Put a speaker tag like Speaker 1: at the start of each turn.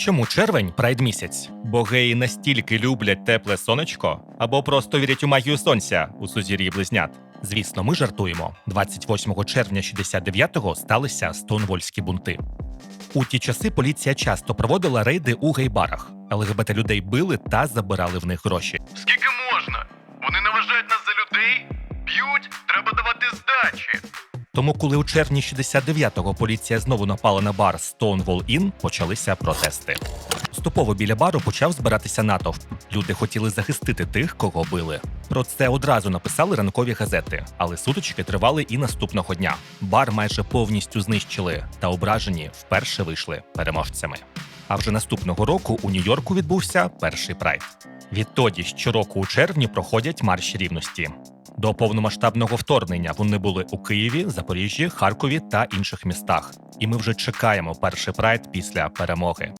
Speaker 1: Чому червень прайд місяць? Бо геї настільки люблять тепле сонечко або просто вірять у магію сонця у сузір'ї близнят. Звісно, ми жартуємо. 28 червня 69-го сталися стонвольські бунти. У ті часи поліція часто проводила рейди у гей-барах. ЛГБТ людей били та забирали в них гроші.
Speaker 2: Скільки можна? Вони не вважають нас за людей? Б'ють, треба давати здачі.
Speaker 1: Тому, коли у червні 69-го поліція знову напала на бар Stonewall Inn, почалися протести. Поступово біля бару почав збиратися натовп. Люди хотіли захистити тих, кого били. Про це одразу написали ранкові газети, але сутички тривали і наступного дня. Бар майже повністю знищили, та ображені вперше вийшли переможцями. А вже наступного року у Нью-Йорку відбувся перший прайд. Відтоді щороку у червні проходять марші рівності. До повномасштабного вторгнення вони були у Києві, Запоріжжі, Харкові та інших містах. І ми вже чекаємо перший прайд після перемоги.